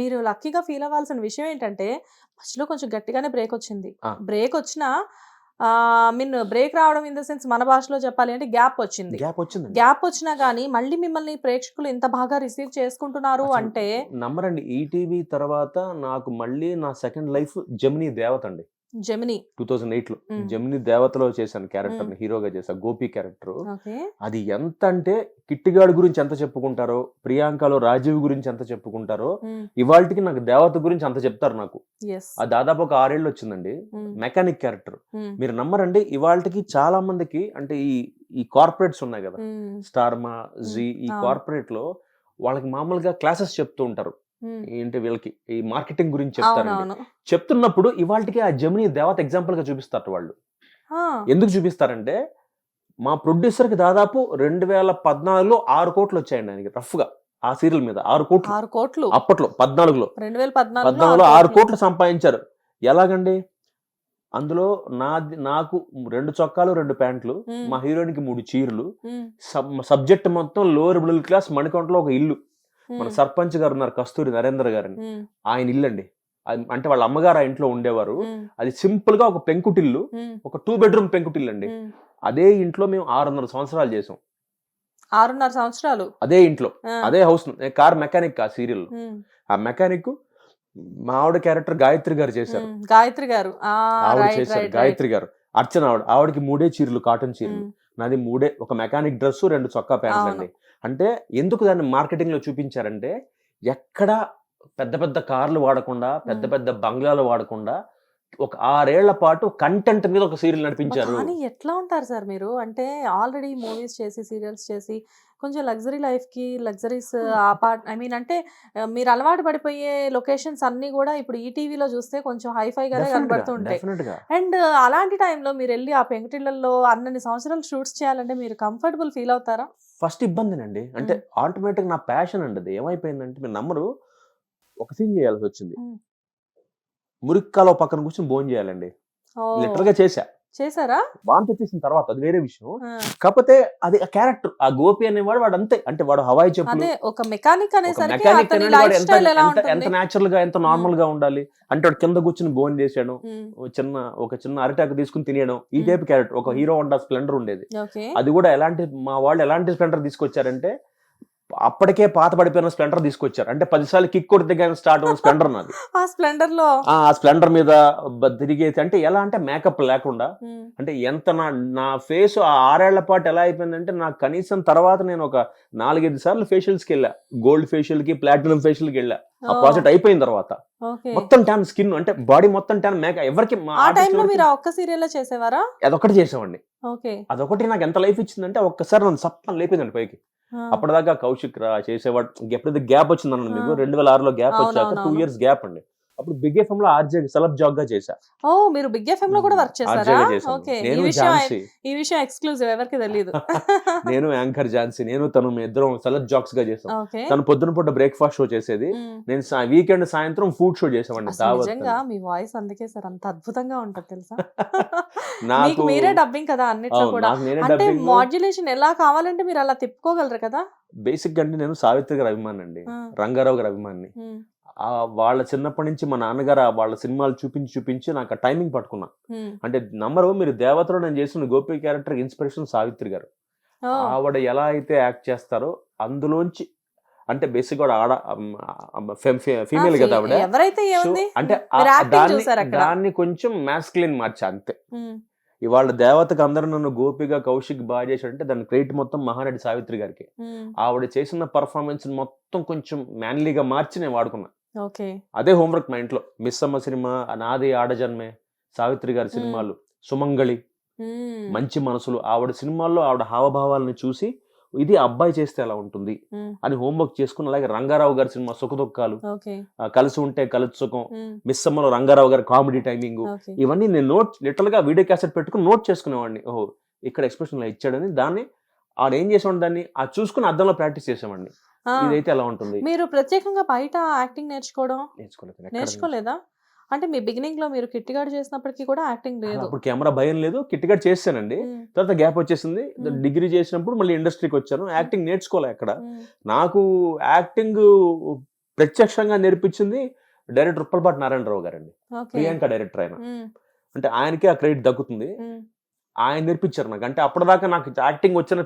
మీరు లక్కీగా ఫీల్ అవ్వాల్సిన విషయం ఏంటంటే మధ్యలో కొంచెం గట్టిగానే బ్రేక్ వచ్చింది. బ్రేక్ వచ్చినా మీన్ బ్రేక్ రావడం ఇన్ ద సెన్స్ మన భాషలో చెప్పాలి అంటే గ్యాప్ వచ్చింది. గ్యాప్ వచ్చిందండి. గ్యాప్ వచ్చినా కానీ మళ్ళీ మిమ్మల్ని ప్రేక్షకులు ఇంత బాగా రిసీవ్ చేసుకుంటున్నారు అంటే నమ్మరండి. ఈటీవీ తర్వాత నాకు మళ్ళీ నా సెకండ్ లైఫ్ జమినీ దేవత అండి. జెమిని. టూ థౌజండ్ ఎయిట్లో. జమినీ దేవతలో చేశాను క్యారెక్టర్ హీరోగా చేశాను గోపి క్యారెక్టర్. అది ఎంత అంటే కిట్టిగాడు గురించి ఎంత చెప్పుకుంటారో ప్రియాంకలో రాజీవ్ గురించి ఎంత చెప్పుకుంటారో ఇవాళకి నాకు దేవత గురించి అంత చెప్తారు నాకు. ఆ దాదాపు ఒక ఆరేళ్ళు వచ్చిందండి. Mechanic character. మీరు నమ్మరండి ఇవాళకి చాలా మందికి అంటే ఈ ఈ కార్పొరేట్స్ ఉన్నాయి కదా. స్టార్మా జీ ఈ. కార్పొరేట్లో వాళ్ళకి మామూలుగా క్లాసెస్ చెప్తూ ఉంటారు. ఏంటి వీళ్ళకి? ఈ మార్కెటింగ్ గురించి చెప్తారండి. అవునవును. చెప్తున్నప్పుడు ఇవాళకి ఆ జమినీ దేవత ఎగ్జాంపుల్గా చూపిస్తారు వాళ్ళు. ఎందుకు చూపిస్తారంటే మా ప్రొడ్యూసర్కి దాదాపు రెండు వేల పద్నాలుగులో ఆరు కోట్లు వచ్చాయండి ఆయనకి రఫ్గా ఆ సీరియల్ మీద ఆరు కోట్లు. ఆరు కోట్లు. అప్పట్లో పద్నాలుగులో. రెండు వేల పద్నాలుగులో ఆరు కోట్లు. సంపాదించారు. ఎలాగండి? అందులో నా నాకు రెండు చొక్కాలు రెండు ప్యాంట్లు. మా హీరోయిన్కి మూడు చీరలు సబ్జెక్ట్ మొత్తం లోవర్ మిడిల్ క్లాస్ మణికొండలో ఒక ఇల్లు. మన. సర్పంచ్ గారు ఉన్నారు కస్తూరి నరేంద్ర గారని మ్మ్. ఆయన ఇల్లు అండి అంటే వాళ్ళ అమ్మగారు ఆ ఇంట్లో ఉండేవారు. అది సింపుల్గా ఒక పెంకుటిల్లు. ఒక టూ బెడ్రూమ్ పెంకుటిల్లు అండి. అదే ఇంట్లో మేము ఆరున్నర సంవత్సరాలు చేసాం ఆరున్నర సంవత్సరాలు అదే ఇంట్లో. అదే హౌస్ కార్ మెకానిక్ ఆ సీరియల్. ఆ మెకానిక్ మా ఆవిడ క్యారెక్టర్ గాయత్రి గారు చేశారు. గాయత్రి గారు ఆవిడ చేశారు గాయత్రి గారు అర్చన ఆవిడ ఆవిడకి మూడే చీరలు కాటన్. చీరలు. నాది మూడే ఒక మెకానిక్ డ్రెస్ రెండు చొక్కా ప్యాంట్లు అవును. అండి అంటే ఎందుకు దాన్ని మార్కెటింగ్లో చూపించారంటే ఎక్కడ పెద్ద పెద్ద కార్లు వాడకుండా పెద్ద. పెద్ద బంగ్లాలు వాడకుండా ఒక ఆరేళ్ళ పాటు కంటెంట్ మీద ఒక సీరియల్ నడిపించారు. కానీ ఎట్లా ఉంటారు సార్ మీరు? అంటే ఆల్రెడీ మూవీస్ చేసి సీరియల్స్ చేసి కొంచెం లగ్జరీ లైఫ్కి లగ్జరీస్ అపార్ట్ ఐ మీన్ అంటే మీరు అలవాటు పడిపోయే లొకేషన్స్ అన్ని కూడా ఇప్పుడు ఈ టీవీలో చూస్తే కొంచెం హైఫై గానే కనబడుతూ ఉంటాయి డెఫినెట్గా అండ్ అలాంటి టైంలో మీరు వెళ్ళి ఆ పెంకుటిళ్ళలో అన్నన్ని సంవత్సరాలు షూట్స్ చేయాలంటే మీరు కంఫర్టబుల్ ఫీల్ అవుతారా? ఫస్ట్ ఇబ్బందినండి. అంటే ఆటోమేటిక్ నా ప్యాషన్ అండి అది. ఏమైపోయిందంటే మీరు నమ్మరు. ఒక సీన్ చేయాల్సి వచ్చింది. మురిక్కాలో పక్కన కూర్చొని భోజనం చేయాలండి. ఓ, లిటరల్గా చేశా. చేశారా? వాంతి వచ్చేసిన తర్వాత అది వేరే విషయం. కాకపోతే అది ఆ క్యారెక్టర్ ఆ గోపి అనేవాడు వాడు అంతే అంటే వాడు హవాయి చెప్పులు అదే ఒక మెకానిక్ మెకానిక్ ఎంత న్యాచురల్గా ఎంత నార్మల్గా ఉండాలి. అంటే వాడు కింద కూర్చుని మ్మ్. ఓ చిన్న ఒక చిన్న అరిటాకు తీసుకుని తినేయడం. ఈ. టైప్ క్యారెక్టర్ ఒక హీరో హోండా స్ప్లెండర్ ఉండేది. అది కూడా ఎలాంటి మా వాళ్ళు ఎలాంటి స్ప్లెండర్ తీసుకొచ్చారంటే అప్పటికే పాత పడిపోయిన స్ప్లెండర్ తీసుకొచ్చారు. అంటే పదిసార్లు కిక్ కొడితే కానీ స్టార్ట్ అయిన స్ప్లెండర్ నాది. ఆ స్ప్లెండర్లో ఆ స్ప్లెండర్ మీద తిరిగేసి అంటే ఎలా అంటే మేకప్ లేకుండా. అంటే ఎంత నా నా ఫేస్ ఆ ఆరేళ్ళ పాటు ఎలా అయిపోయిందంటే నాకు కనీసం తర్వాత నేను ఒక నాలుగైదు సార్లు ఫేషియల్స్కి వెళ్ళా. గోల్డ్ ఫేషియల్కి ప్లాటినం ఫేషియల్కి వెళ్ళా. ఆ ప్రాజెక్ట్ అయిపోయిన తర్వాత. మొత్తం ట్యాన్ స్కిన్ అంటే బాడీ మొత్తం ట్యాన్ మేక ఎవరికి ఒక్క సీరియల్లో చేసేవారా? అదొకటి చేసామండి ఓకే. అదొకటి నాకు ఎంత లైఫ్ ఇచ్చిందంటే ఒక్కసారి నన్ను సప్పని లేపిందండి పైకి. అప్పటిదాకా కౌశిక్ రా చేసేవాడు ఎప్పుడైతే గ్యాప్ వచ్చింది అన్న మీకు. రెండు వేల ఆరులో గ్యాప్ వచ్చాక టూ. ఇయర్స్ గ్యాప్ అండి అప్పుడు బిగ్ ఎఫ్ఎం లో ఆర్జే సెలబ్ జాబ్గా చేశా. ఓ మీరు బిగ్ ఎఫ్ఎం లో కూడా వర్క్ చేశారా? ఓకే ఈ నేను ఝాన్సీ. ఈ విషయం ఎక్స్క్లూజివ్ ఎవరికి తెలియదు నేను యాంకర్ ఝాన్సీ. నేను తను మీ ఇద్దరం సెలబ్ జాక్స్గా చేసాం తను పొద్దున పూట బ్రేక్ఫాస్ట్ షో చేసేది. నేను వీకెండ్ సాయంత్రం ఫుడ్ షో చేసామండి నిజంగా. మీ వాయిస్ అందుకే సార్ అంత అద్భుతంగా ఉంటది తెలుసా? నాకు మీరే డబ్బింగ్ కదా అన్నిట్లో కూడా. అంటే మాడ్యులేషన్ ఎలా కావాలంటే మీరు అలా తిప్పుకోగలరు కదా? బేసిక్ అంటే నేను సావిత్రి గారి అభిమాని అండి. రంగారావు గారి అభిమాని. వాళ్ళ చిన్నప్పటి నుంచి మా నాన్నగారు వాళ్ళ సినిమాలు చూపించి చూపించి నాకు ఆ టైమింగ్ పట్టుకున్నా. అంటే నంబరు మీరు దేవతలో నేను చేసిన గోపి క్యారెక్టర్ ఇన్స్పిరేషన్ సావిత్రి గారు. ఆవిడ ఎలా అయితే యాక్ట్ చేస్తారో అందులోంచి అంటే బేసిక్ కూడా ఆడ ఫీమేల్ కదా ఆవిడ. అంటే దాన్ని కొంచెం మ్యాస్క్లిన్ మార్చా అంతే. ఇవాళ దేవతకు అందరూ నన్ను గోపిగా కౌశిక్ బాగా చేశాడంటే దాని క్రెడిట్ మొత్తం మహానటి సావిత్రి గారికి. ఆవిడ చేసిన పర్ఫార్మెన్స్ మొత్తం కొంచెం మ్యాన్లీగా మార్చి నేను వాడుకున్నా. అదే హోంవర్క్ మా ఇంట్లో. మిస్ అమ్మ సినిమా నాది ఆడజన్మే సావిత్రి గారి సినిమాలు సుమంగళి మంచి మనసులు. ఆవిడ సినిమాల్లో ఆవిడ హావభావాలను చూసి ఇది అబ్బాయి చేస్తే ఎలా ఉంటుంది. అని హోంవర్క్ చేసుకుని అలాగే రంగారావు గారి సినిమా సుఖదుఖాలు కలిసి ఉంటే కలిసి సుఖం ఉమ్, మిస్ అమ్మలో రంగారావు గారి కామెడీ టైమింగ్ ఇవన్నీ నేను నోట్ లిటరల్గా వీడియో క్యాసెట్ పెట్టుకుని నోట్ చేసుకునేవాడిని. ఓహో ఇక్కడ ఎక్స్ప్రెషన్ ఇలా ఇచ్చాడని దాన్ని ఆడ ఏం చేసేవాడిని దాన్ని? ఆ చూసుకుని అద్దంలో ప్రాక్టీస్ చేసేవాడిని. ఆ, ఇదైతే ఎలా ఉంటుంది? మీరు ప్రత్యేకంగా బయట యాక్టింగ్ నేర్చుకోవడం నేర్చుకోలేదు నేర్చుకోలేదా. అంటే మీ బిగినింగ్లో మీరు కిట్టిగాడు చేసినప్పటికీ కూడా యాక్టింగ్ లేదు. అప్పుడు కెమెరా భయం లేదు. కిట్టిగా చేశానండి ఉమ్, తర్వాత గ్యాప్ వచ్చేసింది. డిగ్రీ చేసినప్పుడు మళ్ళీ ఇండస్ట్రీకి వచ్చాను. యాక్టింగ్ నేర్చుకోలే ఎక్కడ. ఉమ్, నాకు యాక్టింగ్ ప్రత్యక్షంగా నేర్పించింది డైరెక్టర్ ఉప్పలపాటి నారాయణరావు గారండి. ప్రియాంక డైరెక్టర్ ఆయన. అంటే ఆయనకే ఆ క్రెడిట్ దక్కుతుంది. ఆయన నేర్పించారు నాకు. అంటే అప్పటిదాకా నాకు యాక్టింగ్ వచ్చిన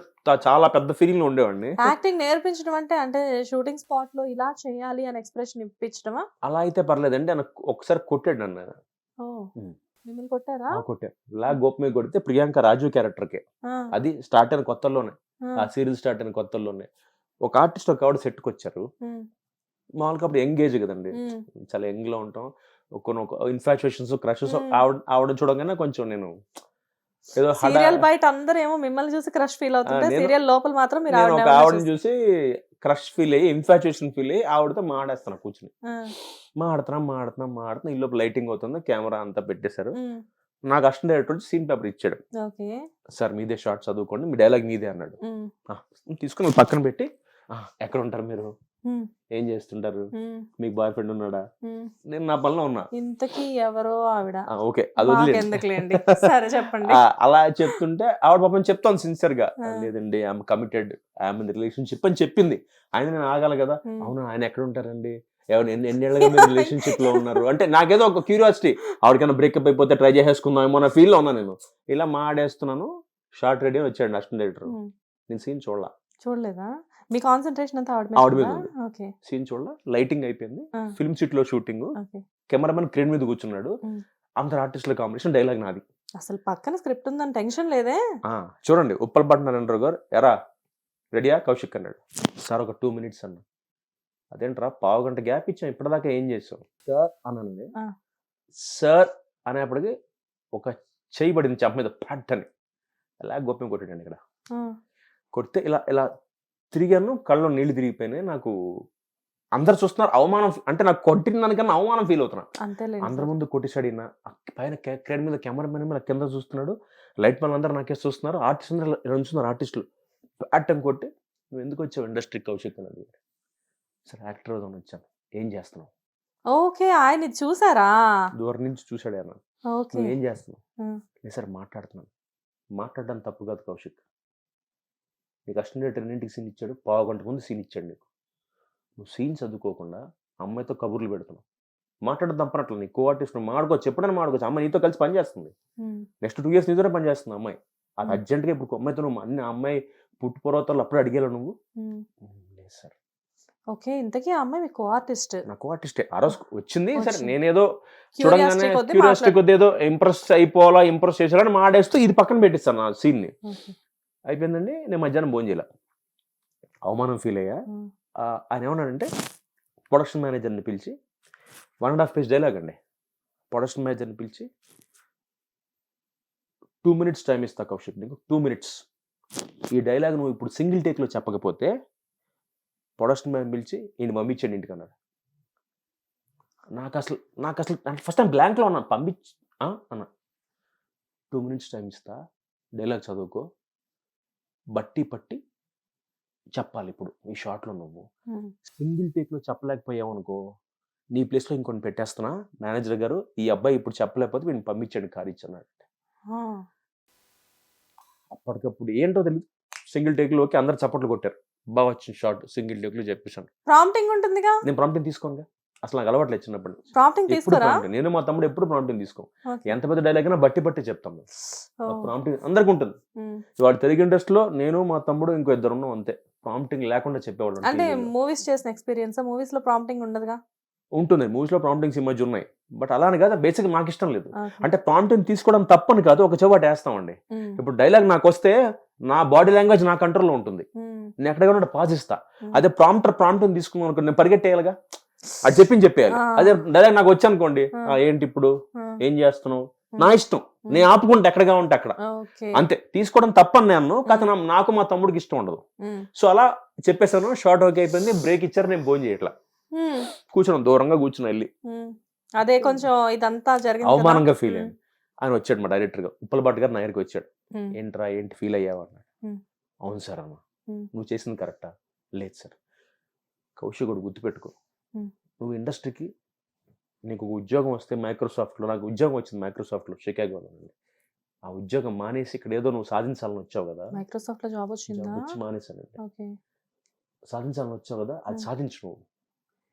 చాలా పెద్ద ఫీలింగ్ ఉండేవాడిని. యాక్టింగ్ నేర్పించడం అంటే అంటే షూటింగ్ స్పాట్లో ఇలా చేయాలి అని ఎక్స్ప్రెషన్ ఇప్పించడమా? అలా అయితే పర్లేదండి ఆయన ఒకసారి కొట్టాడు నన్ను. మిమ్మల్ని కొట్టారా? ఆ కొట్టాడు ఇలా గోపమే కొడితే ప్రియాంక రాజు క్యారెక్టర్కి అది స్టార్ట్ అయిన కొత్తల్లోనే. ఆ, సీరియల్ స్టార్ట్ అయిన కొత్తల్లోనే. ఒక ఆర్టిస్ట్ ఒక ఆవిడ సెట్కి వచ్చారు. మామూలుగా అప్పుడు ఎంగేజ్ కదండి. చాలా యంగ్లో ఉంటాం. కొన్ని ఇన్ఫాచుయేషన్స్ క్రషెస్. ఆవిడ ఆవిడ చూడగానే కొంచెం నేను ఏదో సీరియల్ బయట అందరూ ఏమో మిమ్మల్ని చూసి క్రష్ ఫీల్ అవుతుంటే సీరియల్ లోపల మాత్రం మీరు ఆవిడని చూసి- క్రష్ ఫీల్ అయ్యి ఇన్ఫాచుయేషన్ ఫీల్ అయ్యి ఆవిడతో మాడేస్తాను కూర్చుని. మాడుతున్నాం మాడుతున్నాం మాడుతున్నాం లోపు లైటింగ్ అవుతుంది కెమెరా అంతా పెట్టేశారు. నాకు అసిస్టెంట్ డైరెక్టర్ వచ్చి సీన్ పేపర్ ఇచ్చాడు. సార్ మీదే షార్ట్ చదువుకోండి మీ డైలాగ్ మీదే అన్నాడు. ఉమ్, "ఆ, తీసుకుని పక్కన పెట్టి "ఆ, ఎక్కడ ఉంటారు మీరు? ఏం చేస్తుంటారు? మీకు బాయ్ ఫ్రెండ్ ఉన్నాడా. నేను నా పనిలో ఉన్నా. ఇంతకీ ఎవరో ఆవిడ. "ఆ, ఓకే. అది వదిలేండి." ఎందుకులేండి సరే చెప్పండి. అలా చెప్తుంటే ఆవిడ పాపం చెప్తాను సిన్సియర్గా. లేదండి I'm committed I'm in relationship అని చెప్పింది. ఆయన నేను ఆగాలి కదా. అవును? ఆయన ఎక్కడ ఉంటారండి? ఎవరు ఎన్ని ఎన్నేళ్ళగా మీరు రిలేషన్షిప్లో ఉన్నారు? అంటే నాకేదో ఒక క్యూరియాసిటీ ఆవిడకైనా బ్రేకప్ అయిపోతే ట్రై చేసేసుకుందామేమో అన్న ఫీల్లో ఉన్నా నేను. ఇలా మాడేస్తున్నాను. షార్ట్ రెడీ వచ్చాడు అసిస్టెంట్ డైరెక్టర్. నేను సీన్ చూడలా. చూడలేదా? మీ కాన్సన్ట్రేషన్ అంతా ఆవిడ మీద. ఓకే. సీన్ చూడలా? లైటింగ్ అయిపోయింది. ఫిల్మ్ సిట్లో షూటింగ్ కెమెరామెన్ క్రేన్ మీద కూర్చున్నాడు. అందరు ఆర్టిస్టుల కాంబినేషన్ డైలాగ్ నాది. అసలు పక్కన స్క్రిప్ట్ ఉందని టెన్షన్ లేదే. ఆ, చూడండి ఉప్పల్ నారాయణరావు గారు ఎరా రెడీయా? కౌశిక్ అన్నాడు. సార్ ఒక టూ మినిట్స్ అన్న. అదేంట్రా పావు గంట గ్యాప్ ఇచ్చాం ఇప్పటిదాకా ఏం చేసాం? సార్ అనండి. సార్ అనేప్పటికి ఒక చేయి పడింది చెంప మీద పట్ అని అలా గోప్యం కొట్టాడండి ఇక్కడ. కొడితే ఇలా ఇలా తిరిగాను కళ్ళలో నీళ్ళు తిరిగిపోయినాయి. నాకు అందరు చూస్తున్నారు అవమానం అంటే నాకు కొట్టిన దానికన్నా అవమానం ఫీల్ అవుతున్నా. అందరి ముందు కొట్టిసాడు ఈయన. ఆ పైన క్రేన్ మీద కెమెరామెన్ మీద కింద చూస్తున్నాడు. లైట్ మ్యాన్ అందరూ నాకే చూస్తున్నారు. ఆర్టిస్ట్ అందరూ ఉంచున్నారు ఆర్టిస్టులు. అట్టం కొట్టి నువ్వు ఎందుకు వచ్చావు ఇండస్ట్రీ కౌశిక్? అని సరే యాక్టర్ వచ్చాను. ఏం చేస్తున్నావు? ఓకే ఆయన చూసారా? దూరం నుంచి చూశాడు ఆయన. ఓకే. నువ్వు ఏం చేస్తున్నావు సార్ మాట్లాడుతున్నాను. మాట్లాడడం తప్పు కాదు కౌశిక్. నీకు అసిస్టెంట్ రెండింటికి సీన్ ఇచ్చాడు పావు గంట ముందు సీన్ ఇచ్చాడు నీకు. నువ్వు సీన్ చదువుకోకుండా అమ్మాయితో కబుర్లు పెడుతున్నావు. మాట్లాడడం తప్పనట్లు నీ కో ఆర్టిస్ట్ నువ్వు మాడుకోవచ్చు ఎప్పుడైనా మాడుకోవచ్చు. అమ్మాయి నీతో కలిసి పని చేస్తుంది. ఉమ్, నెక్స్ట్ టూ ఇయర్స్ నీతోనే పని చేస్తుంది అమ్మాయి. అది. అర్జెంట్గా ఇప్పుడు అమ్మాయితో నువ్వు అన్ని అమ్మాయి పుట్టు పూర్వతాలు అప్పుడే అడిగేలా నువ్వు. లేదు సార్. ఓకే ఇంతకీ ఆ అమ్మాయి మీకు ఆర్టిస్ట్ నాకు ఆర్టిస్టే ఆ రోజు వచ్చింది సరే. నేనేదో చూడంగానే కొద్దీ క్యూరియాసిటీ కొద్ది ఏదో ఇంప్రెస్ అయిపోవాలా ఇంప్రెస్ చేసేలా మాడేస్తూ ఇది పక్కన పెట్టిస్తాను ఆ సీన్ని. అయిపోయిందండి. నేను మధ్యాహ్నం భోజనం చేయాల. అవమానం ఫీల్ అయ్యా. ఆయన ఏమన్నాడంటే ప్రొడక్షన్ మేనేజర్ని పిలిచి one and half page dialogue అండి. ప్రొడక్షన్ మేనేజర్ని పిలిచి టూ మినిట్స్ టైం ఇస్తా కౌశిక్ నీకు టూ మినిట్స్ ఈ డైలాగ్ నువ్వు ఇప్పుడు సింగిల్ టేక్లో చెప్పకపోతే ప్రొడక్షన్ మ్యాన్ పిలిచి ఈయన పంపించండి ఇంటికి అన్నాడు. నాకు అసలు నాకు అసలు ఫస్ట్ టైం బ్లాంక్లో ఉన్నాను పంపించి? అన్నా. టూ మినిట్స్ టైం ఇస్తా డైలాగ్ చదువుకో బట్టి పట్టి చెప్పాలి ఇప్పుడు ఈ షార్ట్లో నువ్వు. సింగిల్ టేక్లో చెప్పలేకపోయావు అనుకో నీ ప్లేస్లో ఇంకొని పెట్టేస్తున్నా మేనేజర్ గారు ఈ అబ్బాయి ఇప్పుడు చెప్పలేకపోతే వీడిని పంపించండి కార్ ఇచ్చన్నాడు అప్పటికప్పుడు ఏంటో తెలియదు సింగిల్ టేక్లోకి అందరు చప్పట్లు కొట్టారు. బాగా వచ్చింది షార్ట్ సింగిల్ టేక్లో చెప్పేశాను. ప్రాంప్టింగ్ ఉంటుందిగా? నేను ప్రాంప్టింగ్ తీసుకోనుగా? అసలు నాకు అలవాట్లేదు చిన్నప్పటి ప్రాంప్టింగ్ తీసుకోరా? నేను మా తమ్ముడు ఎప్పుడు ప్రాంప్టింగ్ తీసుకో. ఎంత పెద్ద డైలాగ్ అయినా బట్టి బట్టి చెప్తాం ప్రాంప్టింగ్ అందరికి ఉంటుంది. వాడు తెలుగు ఇండస్ట్రీలో నేను మా తమ్ముడు ఇంకో ఇద్దరు ఉన్నాం అంతే. ప్రాంప్టింగ్ లేకుండా చెప్పేవాళ్ళం అంటే లో. మూవీస్ చేసిన ఎక్స్పీరియన్స్ మూవీస్లో ప్రాంప్టింగ్ ఉండదుగా? ఉంటుంది. మూవీస్లో ప్రాంప్టింగ్స్ ఈ మధ్య ఉన్నాయి. బట్ అలానే కాదు బేసిక్ నాకు ఇష్టం లేదు. అంటే ప్రాంప్టింగ్ తీసుకోవడం తప్పని కాదు ఒక చెవాటి వేస్తామండి. ఇప్పుడు డైలాగ్ నాకు వస్తే నా బాడీ లాంగ్వేజ్ నా కంట్రోల్లో ఉంటుంది. నేను ఎక్కడికైనా పాజ్ ఇస్తా ఉమ్. అదే ప్రాంప్టర్ ప్రాంప్టింగ్ తీసుకున్నాను నేను పరిగెట్టేయాలిగా? అది చెప్పింది చెప్పేయాలి. అదే డైలాగ్ నాకు వచ్చి అనుకోండి ఏంటి ఇప్పుడు? ఏం చేస్తున్నావు? నా ఇష్టం. నేను ఆపుకుంటే ఎక్కడగా ఉంటే అక్కడ. అంతే. తీసుకోవడం తప్పని నేను నా- నాకు మా తమ్ముడికి ఇష్టం ఉండదు. సో అలా చెప్పేశాను. షార్ట్ ఓకే అయిపోయింది. బ్రేక్ ఇచ్చారు. నేను భోజనం చేయట్లా. ఉమ్, కూర్చున్నాను దూరంగా కూర్చున్నా వెళ్ళి. అదే కొంచెం ఇదంతా జరిగింది. అవమానంగా ఫీల్ అయ్యాను ఆయన వచ్చాడు మా డైరెక్టర్గా. ఉప్పలబాటు గారు నా దగ్గరికి వచ్చాడు. ఏంట్రా ఏంటి ఫీల్ అయ్యావు? అన్నాడు. అవును సార్ ఉమ్. నువ్వు చేసింది కరెక్టా లేదు సార్. కౌశికుడు గుర్తుపెట్టుకో. నువ్వు ఇండస్ట్రీకి నీకు ఒక ఉద్యోగం వస్తే మైక్రోసాఫ్ట్లో నాకు ఉద్యోగం వచ్చింది మైక్రోసాఫ్ట్లో షికాగోలో. ఆ ఉద్యోగం మానేసి ఇక్కడ ఏదో నువ్వు సాధించాలని వచ్చావు కదా? మైక్రోసాఫ్ట్లో జాబ్ వచ్చిందా? వచ్చి ఓకే. సాధించాలని వచ్చావు కదా? అది. సాధించు నువ్వు.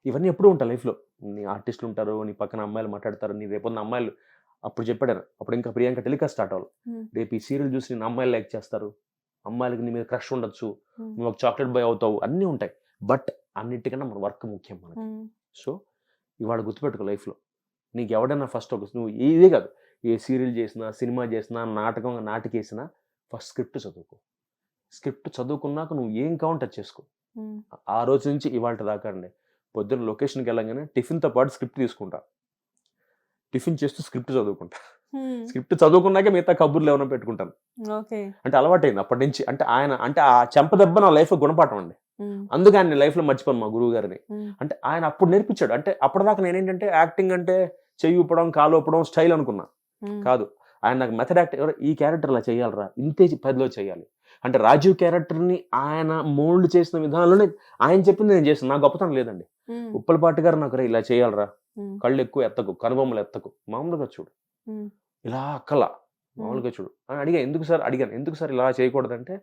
ఇవన్నీ ఎప్పుడూ ఉంటాయి లైఫ్లో. నీ ఆర్టిస్టులు ఉంటారు నీ పక్కన అమ్మాయిలు మాట్లాడతారు నీ రేపు అమ్మాయిలు అప్పుడు చెప్పాడు అప్పుడు ఇంకా ప్రియాంక టెలికాస్ట్ స్టార్ట్ అవ్వాలి. రేపు ఈ సీరియల్ చూసి నేను అమ్మాయిలు లైక్ చేస్తారు. అమ్మాయిలకి నీ మీద క్రష్ ఉండొచ్చు. నువ్వు ఒక చాక్లెట్ బాయ్ అవుతావు. అన్నీ ఉంటాయి. బట్ అన్నిటికన్నా మన వర్క్ ముఖ్యం మనకి. సో ఇవాళ గుర్తుపెట్టుకో లైఫ్లో. నీకు ఎవడన్నా ఫస్ట్ ఒక నువ్వు ఇదే కాదు. ఏ సీరియల్ చేసినా సినిమా చేసినా నాటకం నాటికేసినా ఫస్ట్ స్క్రిప్ట్ చదువుకో. స్క్రిప్ట్ చదువుకున్నాక నువ్వు ఏం అది చేసుకో? ఆ రోజు నుంచి ఇవాళ దాకా అండి. పొద్దున్న లొకేషన్కి వెళ్ళగానే టిఫిన్తో పాటు స్క్రిప్ట్ తీసుకుంటా. టిఫిన్ చేస్తూ స్క్రిప్ట్ చదువుకుంటా. స్క్రిప్ట్ చదువుకున్నాకే మిగతా కబుర్లు ఏమైనా పెట్టుకుంటాను. అంటే అలవాటైంది అప్పటి నుంచి. అంటే ఆయన అంటే ఆ చెంప దెబ్బ నా లైఫ్లో గుణపాఠం అండి. అందుకే ఆయన లైఫ్లో మర్చిపోను మా గురువు గారిని. అంటే ఆయన అప్పుడు నేర్పించాడు. అంటే అప్పటిదాకా నేనేంటంటే యాక్టింగ్ అంటే చెయ్యి ఊపడం కాలు ఊపడం స్టైల్ అనుకున్నా. కాదు. ఆయన నాకు మెథడ్ యాక్ట్ ఎవరు ఈ క్యారెక్టర్ ఇలా చేయాలరా? ఇంతే పదిలో చేయాలి. అంటే రాజీవ్ క్యారెక్టర్ని ఆయన మోల్డ్ చేసిన విధానంలోనే ఆయన చెప్పింది నేను చేసిన నా గొప్పతనం లేదండి. ఉప్పలపాటి గారు నాకు ఇలా చేయాలరా. కళ్ళు ఎక్కువ ఎత్తకు కనుబొమ్మలు ఎత్తకు. మామూలుగా చూడు. ఇలా అక్కల. మామూలుగా చూడు. అని అడిగా ఎందుకు సార్? అడిగాను. ఎందుకు సార్ ఇలా చేయకూడదంటే?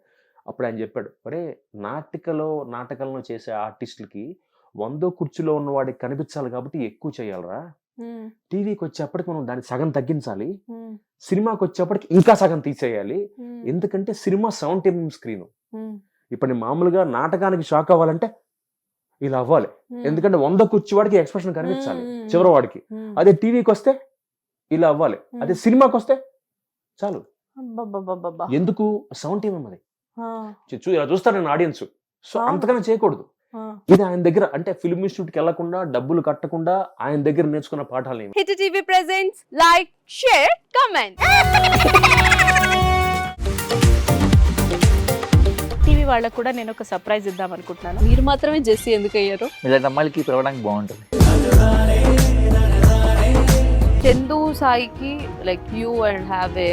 అప్పుడు ఆయన చెప్పాడు అరే నాటికలో నాటకంలో చేసే ఆర్టిస్టులకి వందో కుర్చీలో ఉన్న వాడికి కనిపించాలి కాబట్టి ఎక్కువ చేయాలరా. టీవీకి వచ్చేప్పటికి మనం దాన్ని సగం తగ్గించాలి. సినిమాకి వచ్చేప్పటికి ఇంకా సగం తీసేయాలి. ఎందుకంటే సినిమా సెవెంటీ ఎంఎం స్క్రీన్. ఇప్పుడు నేను మామూలుగా నాటకానికి షాక్ అవ్వాలంటే ఇలా అవ్వాలి. ఎందుకంటే వంద కుర్చీ వాడికి ఎక్స్ప్రెషన్ కనిపించాలి. చివరి వాడికి అదే టీవీకి వస్తే ఇలా అవ్వాలి. అదే. సినిమాకి వస్తే చాలు. ఎందుకు? సెవెంటీ ఎంఎం అది ఇలా చూస్తారు నేను ఆడియన్స్. సో. అంతకన్నా చేయకూడదు. ఇది ఆయన దగ్గర అంటే ఫిల్మ్ ఇన్స్టిట్యూట్కి వెళ్ళకుండా డబ్బులు కట్టకుండా ఆయన దగ్గర నేర్చుకున్న పాఠాలు ఏమి? Hit TV presents like share comment TV వాళ్ళకు కూడా నేను ఒక సర్ప్రైజ్ ఇద్దాం అనుకుంటున్నాను. మీరు మాత్రమే జెస్సీ ఎందుకు అయ్యారు ఇలాంటి అమ్మాయిలకి పిలవడానికి బాగుంటుంది. చందు సాయికి like you and have a